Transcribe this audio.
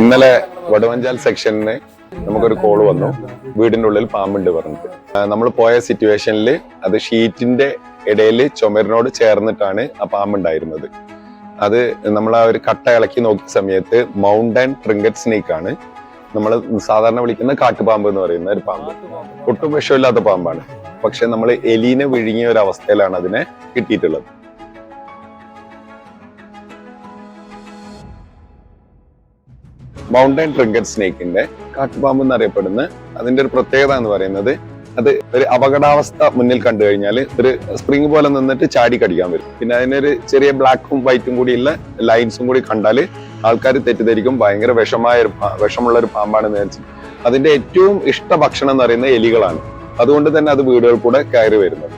ഇന്നലെ വടവഞ്ചാൽ സെക്ഷനിന് നമുക്കൊരു കോൾ വന്നു. വീടിന്റെ ഉള്ളിൽ പാമ്പുണ്ട് പറഞ്ഞിട്ട്. നമ്മൾ പോയ സിറ്റുവേഷനിൽ അത് ഷീറ്റിന്റെ ഇടയിൽ ചുമരിനോട് ചേർന്നിട്ടാണ് ആ പാമ്പുണ്ടായിരുന്നത്. അത് നമ്മൾ ആ ഒരു കട്ട ഇളക്കി നോക്കിയ സമയത്ത് മൗണ്ടൻ ട്രിങ്കറ്റ് സ്നേക്ക് ആണ് നമ്മൾ സാധാരണ വിളിക്കുന്ന കാട്ടുപാമ്പ് എന്ന് പറയുന്ന ഒരു പാമ്പ്. ഒട്ടും വിഷമില്ലാത്ത പാമ്പാണ്. പക്ഷെ നമ്മൾ എലീനെ വിഴുങ്ങിയ ഒരു അവസ്ഥയിലാണ് അതിനെ കിട്ടിയിട്ടുള്ളത്. മൗണ്ടൻ ട്രിങ്കറ്റ് സ്നേക്കിന്റെ കാട്ടുപാമ്പ് എന്നറിയപ്പെടുന്ന അതിന്റെ ഒരു പ്രത്യേകത എന്ന് പറയുന്നത് അത് ഒരു അപകടാവസ്ഥ മുന്നിൽ കണ്ടു കഴിഞ്ഞാൽ ഒരു സ്പ്രിങ് പോലെ നിന്നിട്ട് ചാടി കടിക്കാൻ വരും പിന്നെ അതിനൊരു ചെറിയ ബ്ലാക്കും വൈറ്റും കൂടിയുള്ള ലൈൻസും കൂടി കണ്ടാൽ ആൾക്കാർ തെറ്റിദ്ധരിക്കും. ഭയങ്കര വിഷമായ ഒരു വിഷമുള്ള ഒരു പാമ്പാണെന്ന് വിചാരിച്ചു. അതിന്റെ ഏറ്റവും ഇഷ്ട ഭക്ഷണം എന്ന് പറയുന്നത് എലികളാണ്. അതുകൊണ്ട് തന്നെ അത് വീടുകൾ കൂടെ കയറി വരുന്നത്.